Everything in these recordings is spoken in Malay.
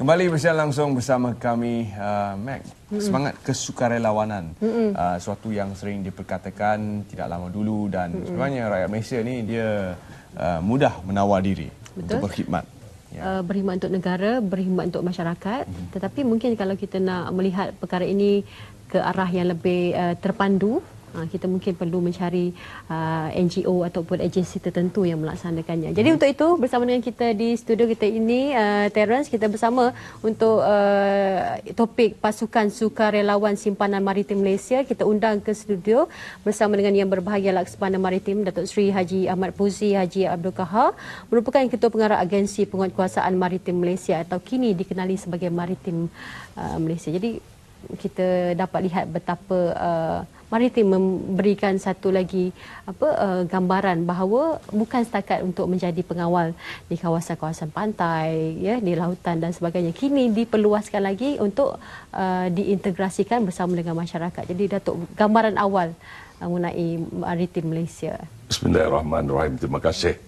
Kembali bersiaran langsung bersama kami, uh, Mac. Semangat kesukarelawanan. Uh, suatu yang sering diperkatakan tidak lama dulu dan mm-hmm. sebenarnya rakyat Malaysia ni dia uh, mudah menawar diri Betul. untuk berkhidmat. Ya. Uh, berkhidmat untuk negara, berkhidmat untuk masyarakat. Mm-hmm. Tetapi mungkin kalau kita nak melihat perkara ini ke arah yang lebih uh, terpandu, Ha, kita mungkin perlu mencari uh, NGO ataupun agensi tertentu yang melaksanakannya. Jadi hmm. untuk itu bersama dengan kita di studio kita ini uh, Terence kita bersama untuk uh, topik pasukan sukarelawan simpanan maritim Malaysia kita undang ke studio bersama dengan yang berbahagia Laksamana Maritim Datuk Seri Haji Ahmad Puzi Haji Abdul Kahar merupakan ketua pengarah agensi penguatkuasaan maritim Malaysia atau kini dikenali sebagai Maritim uh, Malaysia. Jadi kita dapat lihat betapa uh, maritim memberikan satu lagi apa uh, gambaran bahawa bukan setakat untuk menjadi pengawal di kawasan-kawasan pantai ya di lautan dan sebagainya. Kini diperluaskan lagi untuk uh, diintegrasikan bersama dengan masyarakat. Jadi datuk gambaran awal uh, mengenai maritim Malaysia. Bismillahirrahmanirrahim. Terima kasih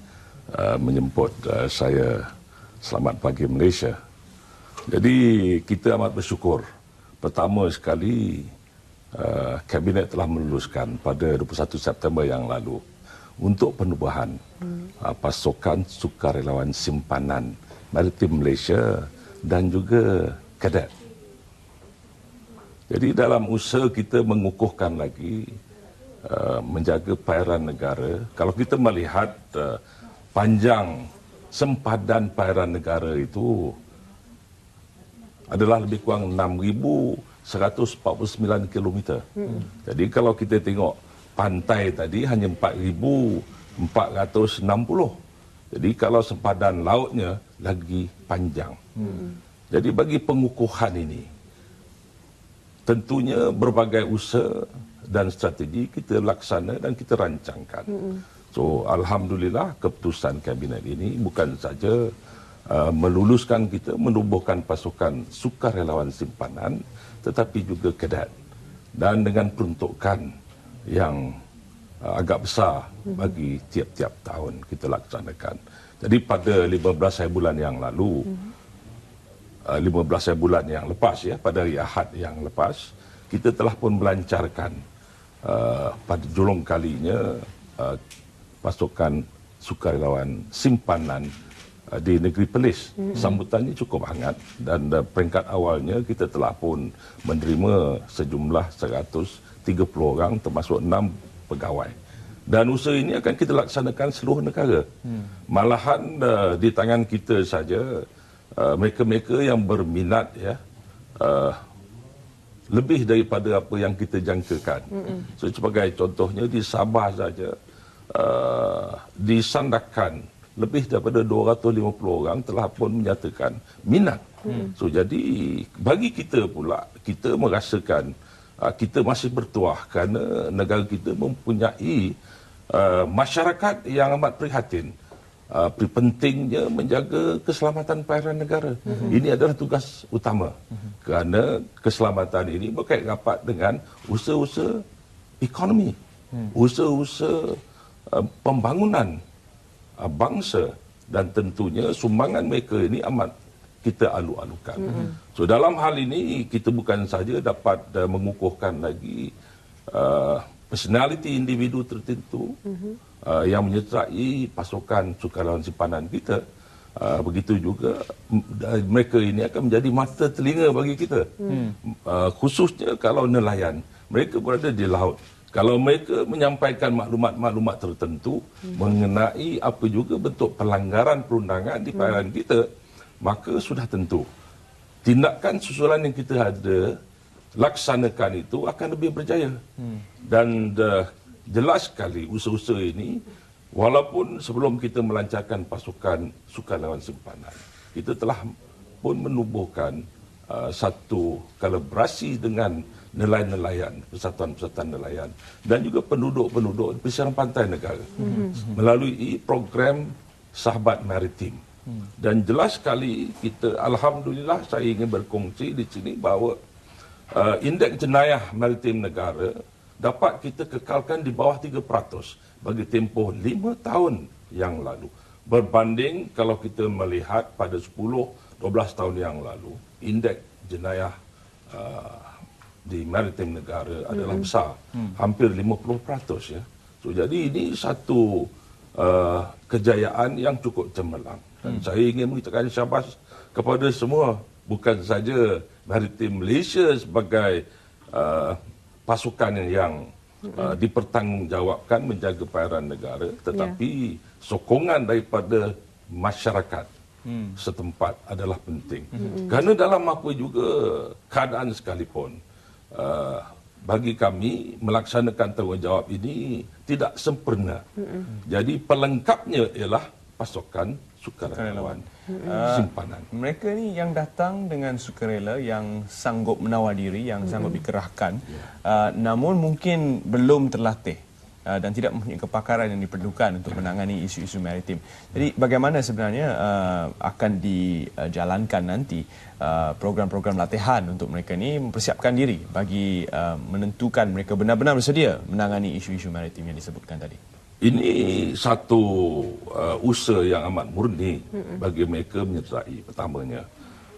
uh, menyemput uh, saya selamat pagi Malaysia. Jadi kita amat bersyukur pertama sekali uh, kabinet telah meluluskan pada 21 September yang lalu untuk penubuhan hmm. uh, pasukan sukarelawan simpanan maritim Malaysia dan juga kadet. Jadi dalam usaha kita mengukuhkan lagi uh, menjaga pairan negara, kalau kita melihat uh, panjang sempadan pairan negara itu adalah lebih kurang 6,000 149 km. Hmm. Jadi kalau kita tengok pantai tadi hanya 4460. Jadi kalau sempadan lautnya lagi panjang. Hmm. Jadi bagi pengukuhan ini tentunya berbagai usaha dan strategi kita laksana dan kita rancangkan. Hmm. So alhamdulillah keputusan kabinet ini bukan saja uh, meluluskan kita menubuhkan pasukan sukarelawan simpanan tetapi juga kedat. Dan dengan peruntukan yang uh, agak besar bagi tiap-tiap tahun kita laksanakan. Jadi pada 15 hari bulan yang lalu, uh, 15 hari bulan yang lepas ya, pada hari Ahad yang lepas, kita telah pun melancarkan uh, pada julung kalinya uh, pasukan sukarelawan simpanan Uh, di negeri Perlis. Mm-hmm. Sambutannya cukup hangat dan uh, peringkat awalnya kita telah pun menerima sejumlah 130 orang termasuk 6 pegawai. Dan usaha ini akan kita laksanakan seluruh negara. Mm. Malahan uh, di tangan kita saja uh, mereka-mereka yang berminat ya uh, lebih daripada apa yang kita jangkakan. Mm-hmm. So sebagai contohnya di Sabah saja uh, disandakan lebih daripada 250 orang telah pun menyatakan minat. Hmm. So jadi bagi kita pula kita merasakan uh, kita masih bertuah kerana negara kita mempunyai uh, masyarakat yang amat prihatin. Uh, pentingnya menjaga keselamatan pairan negara. Hmm. Ini adalah tugas utama. Hmm. Kerana keselamatan ini berkait rapat dengan usaha-usaha ekonomi. Hmm. Usaha-usaha uh, pembangunan bangsa dan tentunya sumbangan mereka ini amat kita alu-alukan. Mm-hmm. So dalam hal ini kita bukan saja dapat uh, mengukuhkan lagi uh, personality individu tertentu mm-hmm. uh, yang menyertai pasukan sukarelawan simpanan kita. Uh, begitu juga uh, mereka ini akan menjadi mata telinga bagi kita. Mm. Uh, khususnya kalau nelayan. Mereka berada di laut. Kalau mereka menyampaikan maklumat-maklumat tertentu hmm. mengenai apa juga bentuk pelanggaran perundangan di perairan hmm. kita, maka sudah tentu tindakan susulan yang kita ada laksanakan itu akan lebih berjaya. Hmm. Dan uh, jelas sekali usaha-usaha ini walaupun sebelum kita melancarkan pasukan sukarelawan simpanan, kita telah pun menubuhkan uh, satu kalibrasi dengan nelayan-nelayan, persatuan-persatuan nelayan dan juga penduduk-penduduk di pesisir pantai negara mm-hmm. melalui program sahabat maritim. Mm. Dan jelas sekali kita alhamdulillah saya ingin berkongsi di sini bahawa uh, indeks jenayah maritim negara dapat kita kekalkan di bawah 3% bagi tempoh 5 tahun yang lalu. Berbanding kalau kita melihat pada 10 12 tahun yang lalu indeks jenayah uh, di maritim negara adalah besar. Hampir 50% ya. So jadi ini satu uh, kejayaan yang cukup cemerlang. Dan saya ingin mengucapkan syabas kepada semua bukan saja maritim Malaysia sebagai uh, pasukan yang uh, dipertanggungjawabkan menjaga perairan negara tetapi sokongan daripada masyarakat hmm. setempat adalah penting. Hmm. kerana dalam apa juga keadaan sekalipun bagi kami melaksanakan tanggungjawab ini tidak sempurna. Hmm. jadi pelengkapnya ialah pasukan sukarelawan uh, simpanan. Mereka ni yang datang dengan sukarela yang sanggup menawar diri, yang sanggup dikerahkan, uh, namun mungkin belum terlatih uh, dan tidak mempunyai kepakaran yang diperlukan untuk menangani isu-isu maritim. Jadi bagaimana sebenarnya uh, akan dijalankan nanti uh, program-program latihan untuk mereka ni mempersiapkan diri bagi uh, menentukan mereka benar-benar bersedia menangani isu-isu maritim yang disebutkan tadi. Ini satu uh, usaha yang amat murni bagi mereka menyertai pertamanya.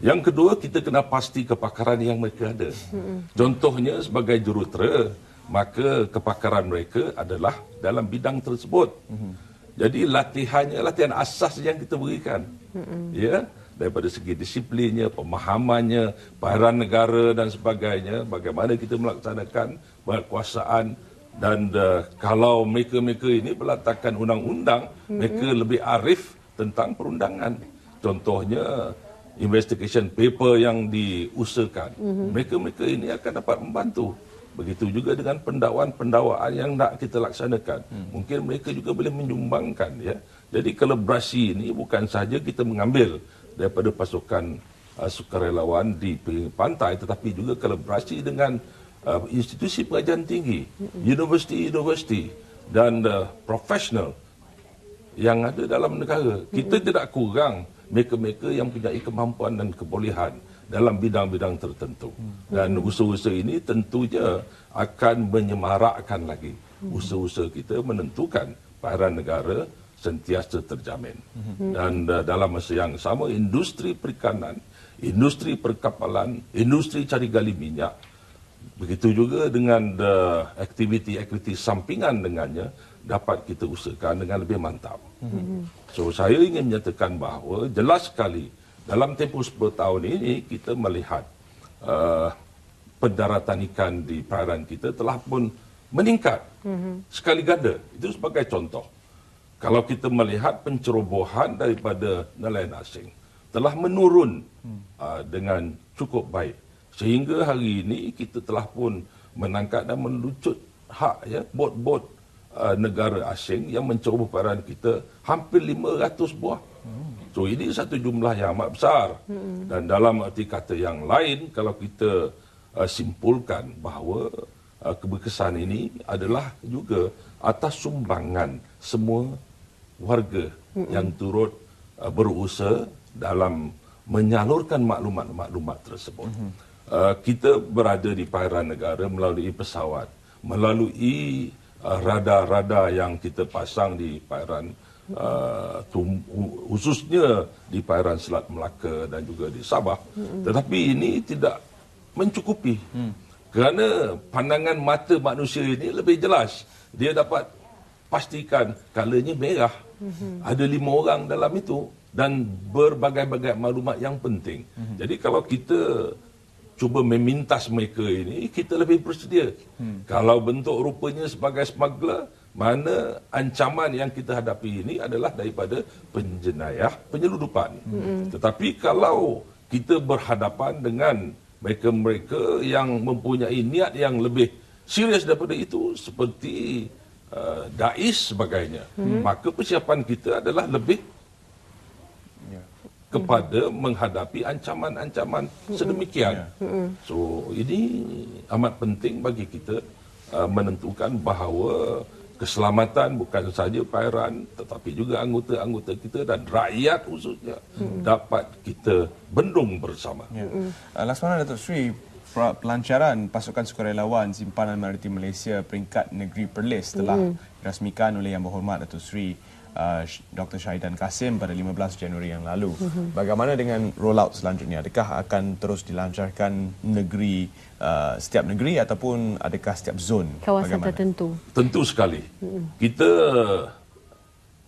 Yang kedua, kita kena pasti kepakaran yang mereka ada. Contohnya sebagai jurutera, maka kepakaran mereka adalah dalam bidang tersebut. Jadi latihannya, latihan asas yang kita berikan. Ya, daripada segi disiplinnya, pemahamannya, perairan negara dan sebagainya, bagaimana kita melaksanakan kekuasaan dan uh, kalau mereka-mereka ini berlatarkan undang-undang mm-hmm. mereka lebih arif tentang perundangan contohnya investigation paper yang diusahakan mm-hmm. mereka-mereka ini akan dapat membantu begitu juga dengan pendakwaan-pendakwaan yang nak kita laksanakan. Mm. mungkin mereka juga boleh menyumbangkan ya. Jadi kolaborasi ini bukan sahaja kita mengambil daripada pasukan uh, sukarelawan di pantai tetapi juga kolaborasi dengan uh, institusi pengajian tinggi, universiti-universiti dan uh, profesional yang ada dalam negara. Kita tidak kurang mereka-mereka yang punya kemampuan dan kebolehan dalam bidang-bidang tertentu. Dan usaha-usaha ini tentunya akan menyemarakkan lagi usaha-usaha kita menentukan perairan negara sentiasa terjamin. Dan uh, dalam masa yang sama, industri perikanan, industri perkapalan, industri cari gali minyak, Begitu juga dengan aktiviti-aktiviti sampingan dengannya dapat kita usahakan dengan lebih mantap. So saya ingin menyatakan bahawa jelas sekali dalam tempoh 10 tahun ini kita melihat uh, pendaratan ikan di perairan kita telah pun meningkat mm-hmm. sekali ganda. Itu sebagai contoh. Kalau kita melihat pencerobohan daripada nelayan asing telah menurun mm. uh, dengan cukup baik Sehingga hari ini kita telah pun menangkap dan melucut hak ya bot-bot uh, negara asing yang menceroboh perairan kita hampir 500 buah. So ini satu jumlah yang amat besar. Dan dalam arti kata yang lain kalau kita uh, simpulkan bahawa uh, keberkesan ini adalah juga atas sumbangan semua warga yang turut uh, berusaha dalam menyalurkan maklumat-maklumat tersebut. Uh, kita berada di perairan negara melalui pesawat, melalui uh, radar-radar yang kita pasang di perairan uh, tum, khususnya di perairan Selat Melaka dan juga di Sabah. Tetapi ini tidak mencukupi. Hmm. Kerana pandangan mata manusia ini lebih jelas. Dia dapat pastikan kalanya merah. Hmm. Ada lima orang dalam itu dan berbagai-bagai maklumat yang penting. Hmm. Jadi kalau kita cuba memintas mereka ini, kita lebih bersedia. Hmm. Kalau bentuk rupanya sebagai smuggler, mana ancaman yang kita hadapi ini adalah daripada penjenayah penyeludupan. Hmm. Tetapi kalau kita berhadapan dengan mereka-mereka yang mempunyai niat yang lebih serius daripada itu, seperti uh, Daesh sebagainya, hmm. maka persiapan kita adalah lebih kepada mm-hmm. menghadapi ancaman-ancaman mm-hmm. sedemikian. Mm-hmm. So ini amat penting bagi kita uh, menentukan bahawa keselamatan bukan saja perairan tetapi juga anggota-anggota kita dan rakyat khususnya mm-hmm. dapat kita bendung bersama. Ya. Uh, Laksamana Datuk Sri pelancaran pasukan sukarelawan simpanan maritim Malaysia peringkat negeri Perlis telah mm-hmm. dirasmikan oleh Yang Berhormat Datuk Sri uh, Dr. Syahidan Kasim pada 15 Januari yang lalu. Bagaimana dengan rollout selanjutnya? Adakah akan terus dilancarkan negeri uh, setiap negeri ataupun adakah setiap zon? Kawasan Bagaimana? tertentu. Tentu sekali. Kita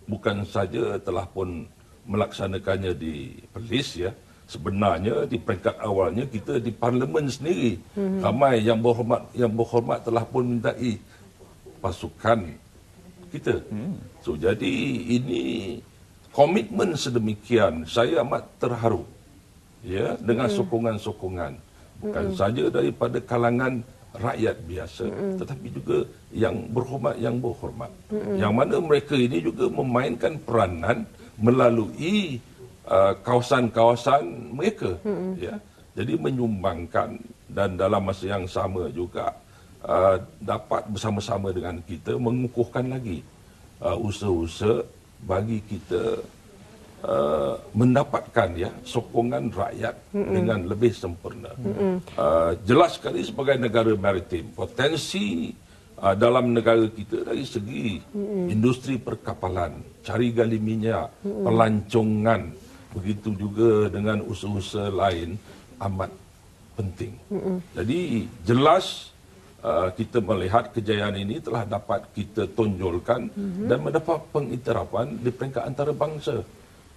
bukan saja telah pun melaksanakannya di Perlis ya. Sebenarnya di peringkat awalnya kita di parlimen sendiri mm-hmm. ramai yang berhormat yang berhormat telah pun mintai pasukan kita. Mm. So jadi ini komitmen sedemikian saya amat terharu ya dengan mm. sokongan-sokongan bukan mm. saja daripada kalangan rakyat biasa mm tetapi juga yang berhormat yang berhormat mm yang mana mereka ini juga memainkan peranan melalui uh, kawasan-kawasan mereka mm ya jadi menyumbangkan dan dalam masa yang sama juga uh, dapat bersama-sama dengan kita mengukuhkan lagi uh, usaha-usaha bagi kita uh, mendapatkan ya sokongan rakyat mm dengan lebih sempurna. Uh, jelas sekali sebagai negara maritim potensi uh, dalam negara kita dari segi mm industri perkapalan, cari gali minyak, mm pelancongan, begitu juga dengan usaha-usaha lain amat penting. Mm Jadi jelas uh, kita melihat kejayaan ini telah dapat kita tonjolkan mm-hmm. dan mendapat pengiktirafan di peringkat antarabangsa.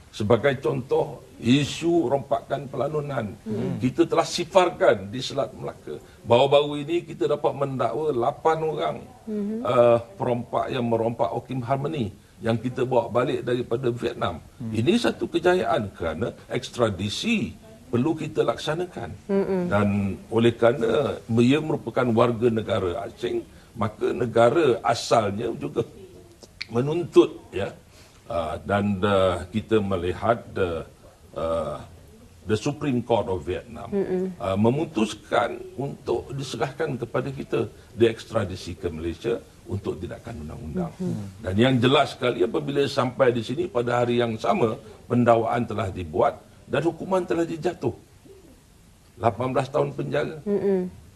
Sebagai contoh, isu rompakan pelanunan. Hmm. Kita telah sifarkan di Selat Melaka. Baru-baru ini kita dapat mendakwa 8 orang hmm. uh, perompak yang merompak Okim Harmony yang kita bawa balik daripada Vietnam. Hmm. Ini satu kejayaan kerana ekstradisi perlu kita laksanakan. Hmm. Dan oleh kerana ia merupakan warga negara asing, maka negara asalnya juga menuntut ya Uh, dan uh, kita melihat the uh, the Supreme Court of Vietnam uh, memutuskan untuk diserahkan kepada kita diekstradisi ke Malaysia untuk tindakan undang-undang. Mm-hmm. Dan yang jelas sekali apabila sampai di sini pada hari yang sama pendakwaan telah dibuat dan hukuman telah dijatuh. 18 tahun penjara. Mm-hmm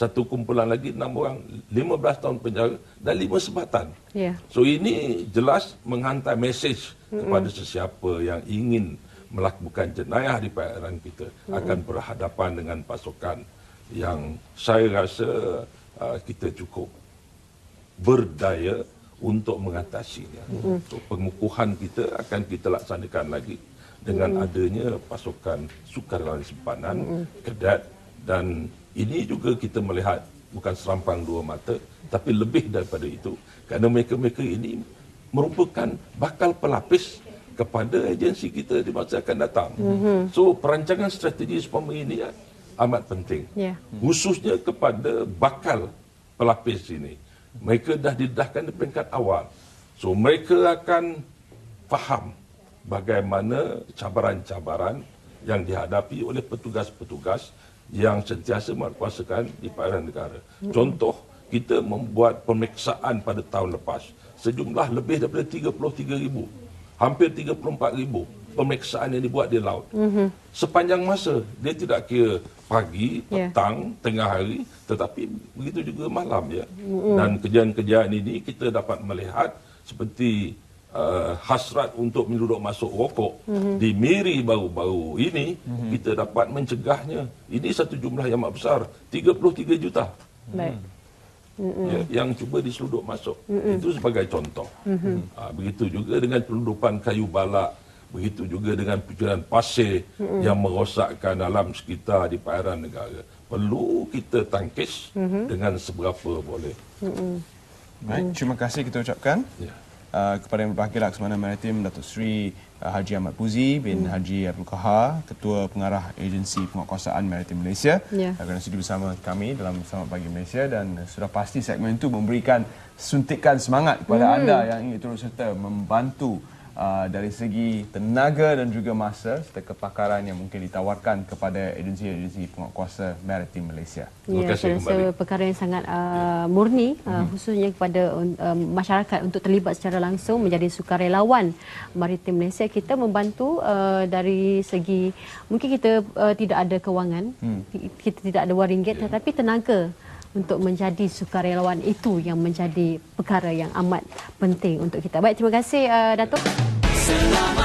satu kumpulan lagi enam orang 15 tahun penjara dan lima sebatan. Yeah. So ini jelas menghantar mesej kepada sesiapa yang ingin melakukan jenayah di perairan kita mm-hmm. akan berhadapan dengan pasukan yang saya rasa uh, kita cukup berdaya untuk mengatasinya. Mm-hmm. So pengukuhan kita akan kita laksanakan lagi dengan mm-hmm. adanya pasukan sukarelawan simpanan, mm-hmm. kedat dan ini juga kita melihat bukan serampang dua mata, tapi lebih daripada itu. Kerana mereka-mereka ini merupakan bakal pelapis kepada agensi kita di masa akan datang. Mm-hmm. So perancangan strategi seumpama ini ya, amat penting. Yeah. Khususnya kepada bakal pelapis ini. Mereka dah didahkan di peringkat awal. So mereka akan faham bagaimana cabaran-cabaran yang dihadapi oleh petugas-petugas yang sentiasa menguasakan di perairan negara. Contoh, kita membuat pemeriksaan pada tahun lepas sejumlah lebih daripada 33 ribu, hampir 34 ribu pemeriksaan yang dibuat di laut. Mm-hmm. Sepanjang masa, dia tidak kira pagi, ya. petang, yeah. tengah hari, tetapi begitu juga malam. ya. Mm-hmm. Dan kejadian-kejadian ini kita dapat melihat seperti uh, hasrat untuk menduduk masuk rokok mm-hmm. di Miri baru-baru ini mm-hmm. kita dapat mencegahnya ini satu jumlah yang amat besar 33 juta baik mm-hmm. ya, yang cuba diseluduk masuk mm-hmm. itu sebagai contoh mm-hmm. uh, begitu juga dengan penudupan kayu balak begitu juga dengan pikiran pasir mm-hmm. yang merosakkan alam sekitar di perairan negara perlu kita tangkis mm-hmm. dengan seberapa boleh mm-hmm. Baik, terima kasih kita ucapkan. Ya. Uh, kepada yang berbahagia Laksamana Maritim Datuk Seri uh, Haji Ahmad Puzi bin hmm. Haji Abdul Kahar Ketua Pengarah Agensi Penguatkuasaan Maritim Malaysia yeah. Ya. akan sudi bersama kami dalam Selamat Pagi Malaysia dan sudah pasti segmen itu memberikan suntikan semangat kepada hmm. anda yang ingin terus serta membantu uh, dari segi tenaga dan juga masa serta kepakaran yang mungkin ditawarkan kepada agensi-agensi penguatkuasa maritim Malaysia. Ya, saya rasa perkara yang sangat uh, murni uh, hmm. khususnya kepada uh, masyarakat untuk terlibat secara langsung menjadi sukarelawan maritim Malaysia. Kita membantu uh, dari segi mungkin kita uh, tidak ada kewangan, hmm. kita tidak ada wang ringgit yeah. tetapi tenaga untuk menjadi sukarelawan itu yang menjadi perkara yang amat penting untuk kita. Baik, terima kasih uh, Datuk. Selamat